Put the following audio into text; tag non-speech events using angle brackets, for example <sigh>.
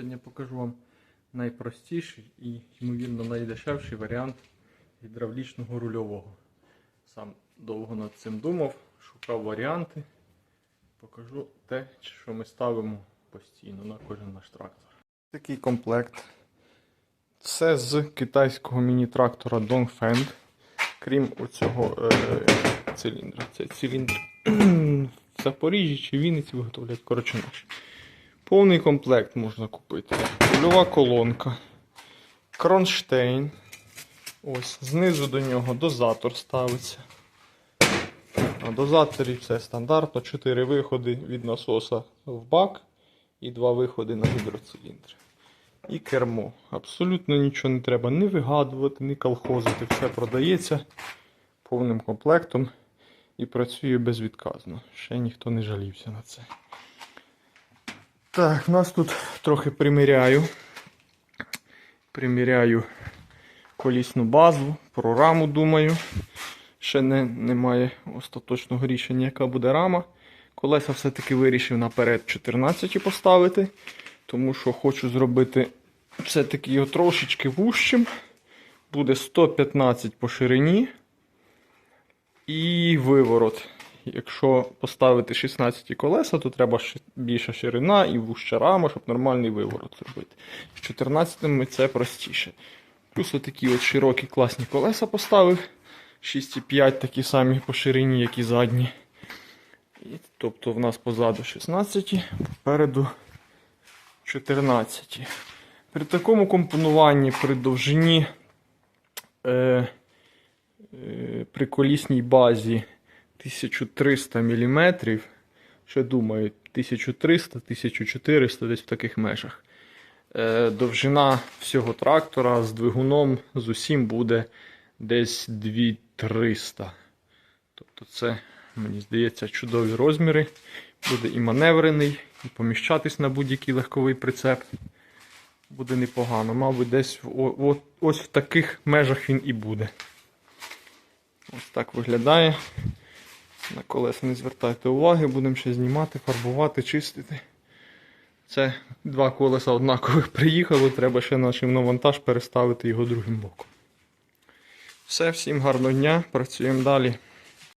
Сьогодні покажу вам найпростіший і, ймовірно, найдешевший варіант гідравлічного рульового. Сам довго над цим думав, шукав варіанти. Покажу те, що ми ставимо постійно на кожен наш трактор. Такий комплект. Все з китайського міні-трактора Dongfeng. Крім оцього е, циліндра. Це циліндр <clears throat> в Запоріжжі чи Вінниці виготовляють, коротше наш. Повний комплект можна купити. Рульова колонка, кронштейн. Ось, знизу до нього дозатор ставиться. На дозаторі все стандартно. 4 виходи від насоса в бак і 2 виходи на гідроциліндр. І кермо. Абсолютно нічого не треба ні вигадувати, ні колхозити. Все продається повним комплектом і працює безвідказно. Ще ніхто не жалівся на це. Так, нас тут трохи приміряю. Приміряю колісну базу, про раму думаю. Ще не, немає остаточного рішення, яка буде рама. Колеса все-таки вирішив наперед 14 поставити, тому що хочу зробити все-таки його трошечки вущим. Буде 115 по ширині і виворот. Якщо поставити 16 колеса, то треба більша ширина і вуща рама, щоб нормальний виворот зробити. З 14 це простіше. Плюс отакі от широкі класні колеса поставив. 6,5 такі самі по ширині, як і задні. І, тобто в нас позаду 16, попереду 14. При такому компонуванні при довжині е, е, при колісній базі 1300 мм. Ще думаю, 1300-1400 десь в таких межах. Е, довжина всього трактора з двигуном з усім буде десь 2300. Тобто це, мені здається, чудові розміри. Буде і маневрений, і поміщатись на будь-який легковий прицеп. Буде непогано. Мабуть, десь в- ось в таких межах він і буде. Ось так виглядає. На колеса не звертайте уваги, будемо ще знімати, фарбувати, чистити. Це два колеса однакових приїхало, треба ще на вантаж переставити його другим боком. Все, всім гарного дня, працюємо далі.